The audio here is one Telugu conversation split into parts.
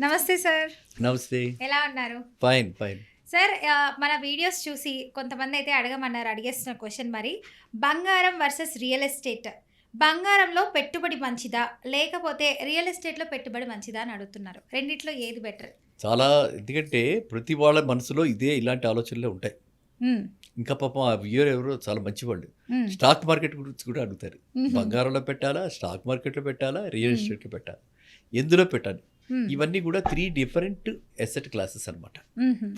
నమస్తే సార్. నమస్తే. ఎలా ఉన్నారు? ఫైన్ ఫైన్ సార్ మన వీడియోస్ చూసి కొంతమంది అయితే అడగమన్నారు అడిగేస్తున్న క్వశ్చన్ మరి. బంగారం వర్సెస్ రియల్ ఎస్టేట్. బంగారంలో పెట్టుబడి మంచిదా? లేకపోతే రియల్ ఎస్టేట్లో పెట్టుబడి మంచిదా అని అడుగుతున్నారు. రెండిట్లో ఏది బెటర్ చాలా ఎందుకంటే ప్రతి వాళ్ళ మనసులో ఇదే ఇలాంటి ఆలోచనలే ఉంటాయి. ఇంకా పాపం ఆ వ్యూయర్ ఎవరో చాలా మంచివాళ్ళు. స్టాక్ మార్కెట్ గురించి కూడా అడుగుతారు. బంగారంలో పెట్టాలా? స్టాక్ మార్కెట్లో పెట్టాలా? రియల్ ఎస్టేట్లో పెట్టాలా? ఎందులో పెట్టాలి? ఇవన్నీ కూడా త్రీ డిఫరెంట్ ఎసెట్ క్లాసెస్ అన్నమాట.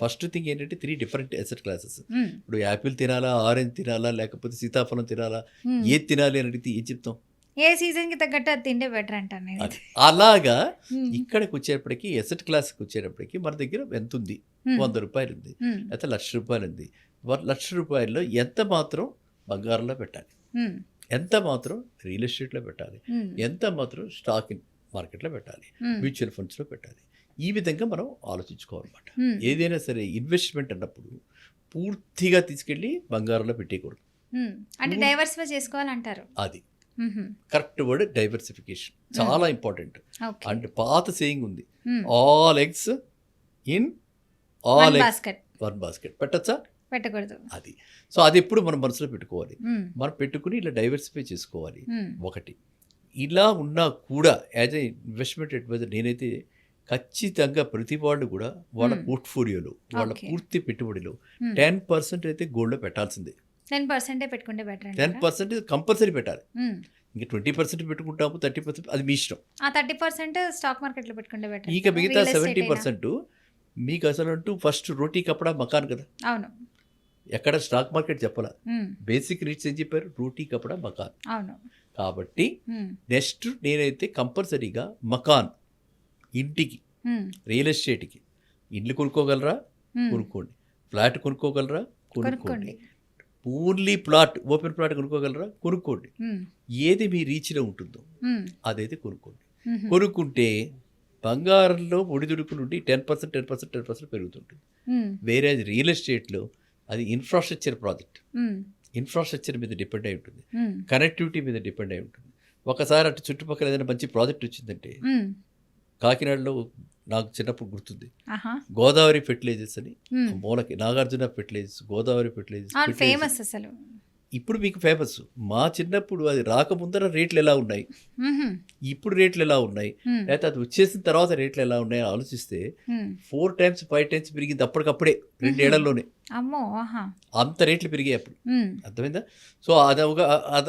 ఫస్ట్ థింగ్ ఏంటంటే త్రీ డిఫరెంట్ ఎసెట్ క్లాసెస్ ఇప్పుడు యాపిల్ తినాలా ఆరెంజ్ తినాలా లేకపోతే సీతాఫలం తినాలా ఏది తినాలి అని అడిగితే ఏం చెప్తాం? ఏ సీజన్కి తగ్గట్టు అది తింటే బెటర్ అంటాను అలాగా ఇక్కడికి వచ్చేటప్పటికి ఎసెట్ క్లాస్కి వచ్చేటప్పటికి మన దగ్గర ఎంత ఉంది? వంద రూపాయలు ఉంది. అయితే లక్ష రూపాయలు ఉంది. లక్ష రూపాయల్లో ఎంత మాత్రం బంగారంలో పెట్టాలి? ఎంత మాత్రం రియల్ ఎస్టేట్లో పెట్టాలి? ఎంత మాత్రం స్టాక్ మార్కెట్లో పెట్టాలి మ్యూచువల్ ఫండ్స్లో పెట్టాలి. ఈ విధంగా మనం ఆలోచించుకోవాలన్నమాట. ఏదైనా సరే ఇన్వెస్ట్మెంట్ అన్నప్పుడు పూర్తిగా తీసుకెళ్ళి బంగారంలో పెట్టేయకూడదు. అంటే డైవర్సిఫై చేసుకోవాలంటారు. అది. Correct word diversification. చాలా ఇంపార్టెంట్. అంటే పాత సేయింగ్ ఉంది. All eggs in all eggs basket. One basket. పెట్టచ్చా? పెట్టకూడదు. అది. సో అది ఎప్పుడు మనం మనసులో పెట్టుకోవాలి. మనం పెట్టుకుని ఇలా డైవర్సిఫై చేసుకోవాలి. ఒకటి. ఇలా ఉన్నా కూడా యాజ్ ఏ ఇన్వెస్ట్మెంట్ అడ్వైజర్ నేనైతే ఖచ్చితంగా ప్రతి వాళ్ళు కూడా వాళ్ళ Hmm. పోర్ట్ఫోలియోలో వాళ్ళ. పూర్తి పెట్టుబడిలో Hmm. టెన్ పర్సెంట్ అయితే గోల్డ్లో పెట్టాల్సిందే. టెన్ పర్సెంటే పెట్టుకుంటే బెటర్ టెన్ పర్సెంట్ కంపల్సరీ పెట్టాలి. ఇంకా ట్వంటీ పర్సెంట్ పెట్టుకుంటాము థర్టీ పర్సెంట్ అది మీ ఇష్టం. ఆ థర్టీ పర్సెంట్ స్టాక్ మార్కెట్లో పెట్టుకుంటే బెటర్. ఇక మిగతా సెవెంటీ పర్సెంట్ మీకు అసలు అంటూ ఫస్ట్ రోటీ కప్పడా మకాన్ కదా. అవును. ఎక్కడ స్టాక్ మార్కెట్ చెప్పాలా. బేసిక్ రీచ్ ఏం చెప్పారు రోటీ కప్పడా మకాన్ కాబట్టి. నెక్స్ట్ నేనైతే కంపల్సరీగా మకాన్ ఇంటికి. రియల్ ఎస్టేట్కి ఇల్లు కొనుక్కోగలరా. కొనుక్కోండి ఫ్లాట్ కొనుక్కోగలరా కొనుక్కోండి ఓన్లీ ప్లాట్ ఓపెన్ ప్లాట్ కొనుక్కోగలరా కొనుక్కోండి. ఏది మీ రీచ్లో ఉంటుందో. అదైతే కొనుక్కోండి. కొనుక్కుంటే బంగారంలో ఒడిదుడుకులు నుండి ten percent ten percent ten percent పెరుగుతుంటుంది. వేరే రియల్ ఎస్టేట్లో అది ఇన్ఫ్రాస్ట్రక్చర్ ప్రాజెక్ట్. ఇన్ఫ్రాస్ట్రక్చర్ మీద డిపెండ్ అయి ఉంటుంది. కనెక్టివిటీ మీద డిపెండ్ అయి ఉంటుంది ఒకసారి అటు చుట్టుపక్కల ఏదైనా మంచి ప్రాజెక్ట్ వచ్చిందంటే మ్మ్. కాకినాడలో నాకు చిన్నప్పుడు గుర్తుంది గోదావరి ఫెర్టిలైజర్స్ అని మ్మ్. మూలకి Nagarjuna fertilisers Godavari fertilisers. Famous అసలు ఇప్పుడు మీకు ఫేమస్ మా చిన్నప్పుడు అది రాకముందర రేట్లు ఎలా ఉన్నాయి. ఇప్పుడు రేట్లు ఎలా ఉన్నాయి. లేకపోతే అది వచ్చేసిన తర్వాత రేట్లు ఎలా ఉన్నాయి ఆలోచిస్తే. ఫోర్ టైమ్స్ ఫైవ్ టైమ్స్ పెరిగింది అప్పటికప్పుడే రెండేళ్ళలోనే అంత రేట్లు పెరిగాయి అప్పుడు. అర్థమైందా సో అది ఒక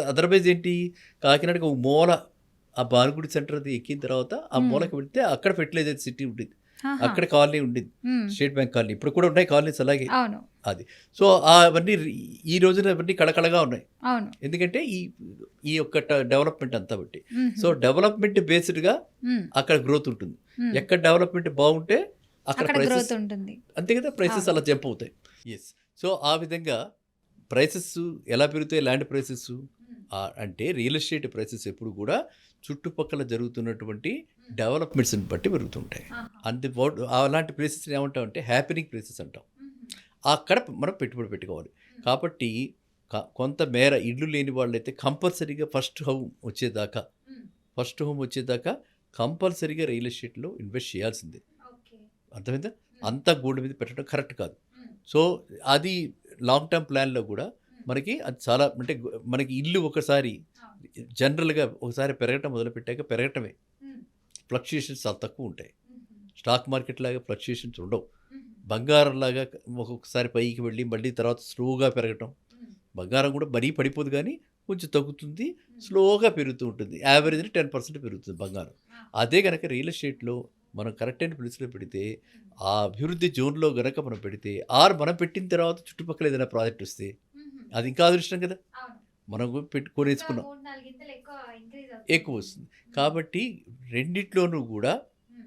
అదర్వైజ్ ఏంటి కాకినాడకి ఒక మూల ఆ బానుగుడి సెంటర్ అది ఎక్కిన తర్వాత ఆ. మూలకి వెళ్తే అక్కడ ఫెర్టిలైజర్ సిటీ ఆహా. అక్కడ కాలనీ ఉండేది. State bank colony. ఇప్పుడు కూడా ఉన్నాయి కాలనీస్ అలాగే. అది. సో అవన్నీ ఈ రోజున అవన్నీ కళకళగా ఉన్నాయి. ఎందుకంటే ఈ ఈ యొక్క డెవలప్మెంట్ అంతా బట్టి. సో డెవలప్మెంట్ బేస్డ్గా. అక్కడ గ్రోత్ ఉంటుంది. ఎక్కడ డెవలప్మెంట్ బాగుంటే అక్కడ ప్రైసెస్ ఉంటుంది. అంతే కదా ప్రైసెస్ అలా జంప్ అవుతాయి. ఎస్ సో ఆ విధంగా ప్రైసెస్ ఎలా పెరుగుతాయి? ల్యాండ్ ప్రైసెస్ అంటే రియల్ ఎస్టేట్ ప్రైసెస్ ఎప్పుడు కూడా చుట్టుపక్కల జరుగుతున్నటువంటి డెవలప్మెంట్స్ని బట్టి పెరుగుతుంటాయి. అంతే వా- అలాంటి ప్లేసెస్ ఏమంటామంటే హ్యాపీనింగ్ ప్లేసెస్ అంటాం. అక్కడ మనం పెట్టుబడి పెట్టుకోవాలి. కాబట్టి కొంత మేర ఇల్లు లేని వాళ్ళైతే కంపల్సరీగా ఫస్ట్ హోమ్ వచ్చేదాకా ఫస్ట్ హోమ్ వచ్చేదాకా కంపల్సరీగా రియల్ ఎస్టేట్లో ఇన్వెస్ట్ చేయాల్సిందే. అర్థమైందా? అంతా గోల్డ్ మీద పెట్టడం కరెక్ట్ కాదు. సో అది లాంగ్ టర్మ్ ప్లాన్లో కూడా మనకి అది చాలా అంటే మనకి ఇల్లు ఒకసారి జనరల్గా ఒకసారి పెరగటం మొదలుపెట్టాక పెరగటమే. ఫ్లక్చుయేషన్స్ చాలా తక్కువ ఉంటాయి. స్టాక్ మార్కెట్ లాగా ఫ్లక్చుయేషన్స్ ఉండవు. బంగారం లాగా ఒక్కొక్కసారి పైకి వెళ్ళి మళ్ళీ తర్వాత స్లోగా పెరగటం. బంగారం కూడా మరీ పడిపోదు కానీ కొంచెం తగ్గుతుంది స్లోగా పెరుగుతూ ఉంటుంది. యావరేజ్ టెన్ పర్సెంట్ పెరుగుతుంది బంగారం. అదే కనుక రియల్ ఎస్టేట్లో మనం కరెక్ట్ అయిన ప్లేస్లో పెడితే ఆ అభివృద్ధి జోన్లో గనక మనం పెడితే ఆర్ మనం పెట్టిన తర్వాత చుట్టుపక్కల ఏదైనా ప్రాజెక్ట్ వస్తే అది ఇంకా అదృష్టం కదా. మనం పెట్టి కొనేసుకున్నాం. ఎక్కువ వస్తుంది. కాబట్టి రెండిట్లోనూ కూడా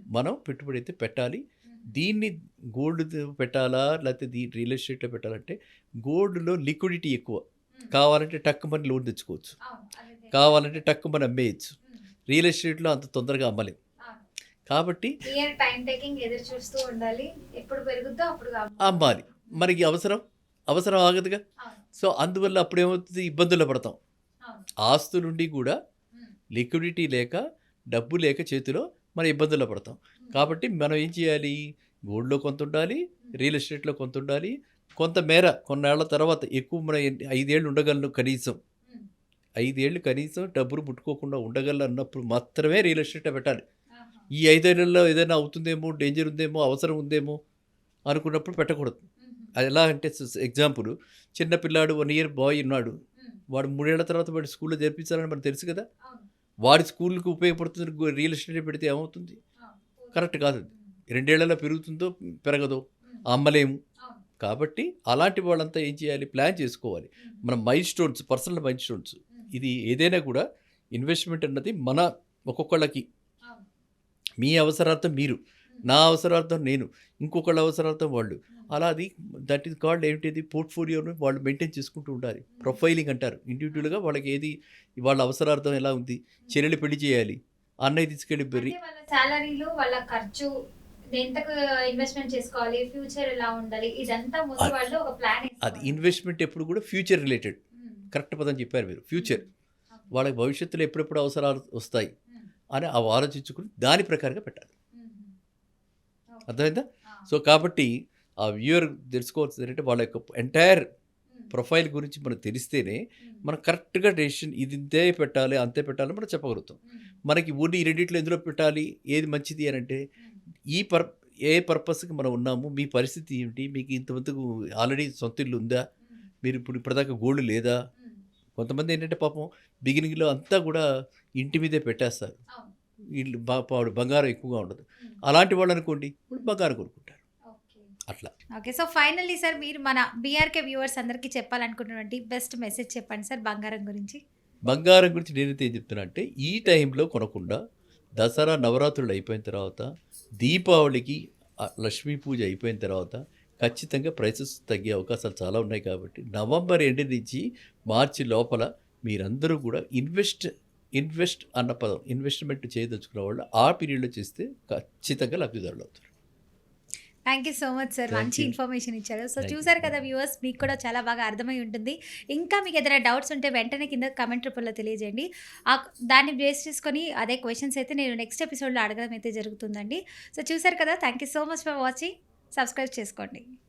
మనం పెట్టుబడి అయితే పెట్టాలి. దీన్ని గోల్డ్ పెట్టాలా? లేకపోతే దీ రియల్ ఎస్టేట్లో పెట్టాలంటే గోల్డ్లో లిక్విడిటీ ఎక్కువ. కావాలంటే టక్ మని లోన్ తెచ్చుకోవచ్చు. కావాలంటే టక్ మని అమ్మేయచ్చు. రియల్ ఎస్టేట్లో అంత తొందరగా అమ్మలేం. కాబట్టి అమ్మాలి. మనకి అవసరం? అవసరం ఆగదుగా? సో అందువల్ల అప్పుడు ఏమవుతుంది ఇబ్బందుల్లో పడతాం. ఆస్తులుండి కూడా లిక్విడిటీ లేక డబ్బు లేక చేతిలో మన ఇబ్బందుల్లో పడతాం. కాబట్టి మనం ఏం చేయాలి? గోల్డ్లో కొంత ఉండాలి రియల్ ఎస్టేట్లో కొంత ఉండాలి. కొంత మేర కొన్నేళ్ళ తర్వాత ఎక్కువ మన ఐదేళ్ళు ఉండగలను కనీసం. ఐదేళ్ళు కనీసం డబ్బులు ముట్టుకోకుండా ఉండగలను అన్నప్పుడు మాత్రమే రియల్ ఎస్టేట్ పెట్టాలి. ఈ ఐదేళ్ళలో ఏదైనా అవుతుందేమో డేంజర్ ఉందేమో అవసరం ఉందేమో అనుకున్నప్పుడు పెట్టకూడదు. ఎలా అంటే ఎగ్జాంపుల్. చిన్న పిల్లాడు వన్ ఇయర్ బాయ్ ఉన్నాడు. వాడు మూడేళ్ళ తర్వాత వాడి స్కూల్లో చేర్పించాలని మనకు తెలుసు కదా? వాడి స్కూల్కి ఉపయోగపడుతుంది రియల్ ఎస్టేట్ పెడితే ఏమవుతుంది? కరెక్ట్ కాదు. రెండేళ్ళలో పెరుగుతుందో పెరగదో అమ్మలేము. కాబట్టి అలాంటి వాళ్ళంతా ఏం చేయాలి? ప్లాన్ చేసుకోవాలి. మన milestones personal milestones ఇది ఏదైనా కూడా ఇన్వెస్ట్మెంట్ అన్నది మన ఒక్కొక్కళ్ళకి. మీ అవసరార్థం మీరు. నా అవసరార్థం నేను ఇంకొకళ్ళ అవసరార్థం వాళ్ళు. అలా అది దట్ ఈస్ కాల్డ్ ఏమిటిది పోర్ట్ఫోలియోను వాళ్ళు మెయింటైన్ చేసుకుంటూ ఉండాలి. ప్రొఫైలింగ్ అంటారు. ఇండివిజువల్గా వాళ్ళకి ఏది వాళ్ళ అవసరార్థం ఎలా ఉంది చెల్లెలు పెళ్ళి చేయాలి అన్నయ్య తీసుకెళ్ళి బెర్రీ అంటే వాళ్ళ సాలరీలు వాళ్ళ ఖర్చు ఎంతకు ఇన్వెస్ట్మెంట్ చేసుకోవాలి ఫ్యూచర్ ఎలా ఉండాలి ఇదంతా ముందు అది- వాళ్ళు ఒక ప్లాన్ అది ఇన్వెస్ట్మెంట్ ఎప్పుడు కూడా ఫ్యూచర్ రిలేటెడ్ కరెక్ట్ పదం చెప్పారు మీరు. ఫ్యూచర్ వాళ్ళకి భవిష్యత్తులో ఎప్పుడెప్పుడు అవసరాలు వస్తాయి అని అవి ఆలోచించుకుని దాని ప్రకారంగా పెట్టాలి. అర్థమైందా? సో కాబట్టి ఆ వ్యూయర్ తెలుసుకోవాల్సింది ఏంటంటే వాళ్ళ యొక్క ఎంటైర్ ప్రొఫైల్ గురించి మనకు తెలిస్తేనే మనం కరెక్ట్గా డెసిషన్ ఇది ఇంతే పెట్టాలి అంతే పెట్టాలి మనం చెప్పగలుగుతాం. మనకి ఊరిని ఈ రెండిట్లో ఎందులో పెట్టాలి ఏది మంచిది అని అంటే ఈ పర్ ఏ పర్పస్కి మనం ఉన్నాము మీ పరిస్థితి ఏమిటి మీకు ఇంతమందికి ఆల్రెడీ సొంత ఇల్లు ఉందా మీరు ఇప్పుడు ఇప్పటిదాకా గోల్డ్ లేదా? కొంతమంది ఏంటంటే పాపం బిగినింగ్లో అంతా కూడా ఇంటి మీదే పెట్టేస్తారు. ఇల్లు బా పాడు బంగారం ఎక్కువగా ఉండదు. అలాంటి వాళ్ళు అనుకోండి బంగారం కొనుక్కుంటారు. అట్లా. ఓకే. సో ఫైనల్లీ సార్ మీరు మన బీఆర్కే వ్యూవర్స్ అందరికీ చెప్పాలనుకున్నటువంటి బెస్ట్ మెసేజ్ చెప్పండి సార్ బంగారం గురించి. బంగారం గురించి నేనైతే ఏం చెప్తున్నా అంటే ఈ టైంలో కొనకుండా దసరా నవరాత్రులు అయిపోయిన తర్వాత దీపావళికి లక్ష్మీ పూజ అయిపోయిన తర్వాత ఖచ్చితంగా ప్రైసెస్ తగ్గే అవకాశాలు చాలా ఉన్నాయి కాబట్టి నవంబర్ ఎండ్ నుంచి మార్చి లోపల మీరందరూ కూడా ఇన్వెస్ట్ ఇన్వెస్ట్ అన్న పదం ఇన్వెస్ట్మెంట్ చేయదలుచుకున్న వాళ్ళు ఆ పీరియడ్లో చేస్తే ఖచ్చితంగా లబ్ధిదారులు అవుతారు. Thank you so much sir మంచి. ఇన్ఫర్మేషన్ ఇచ్చారు. సో. చూసారు కదా వ్యూవర్స్ మీకు కూడా చాలా బాగా అర్థమై ఉంటుంది. ఇంకా మీకు ఏదైనా డౌట్స్ ఉంటే వెంటనే కింద కమెంట్ రూపంలో తెలియజేయండి. ఆ దాన్ని బేస్ చేసుకొని అదే క్వశ్చన్స్ అయితే నేను నెక్స్ట్ ఎపిసోడ్లో అడగడం అయితే జరుగుతుందండి. సో చూసారు కదా thank you so much for watching subscribe చేసుకోండి.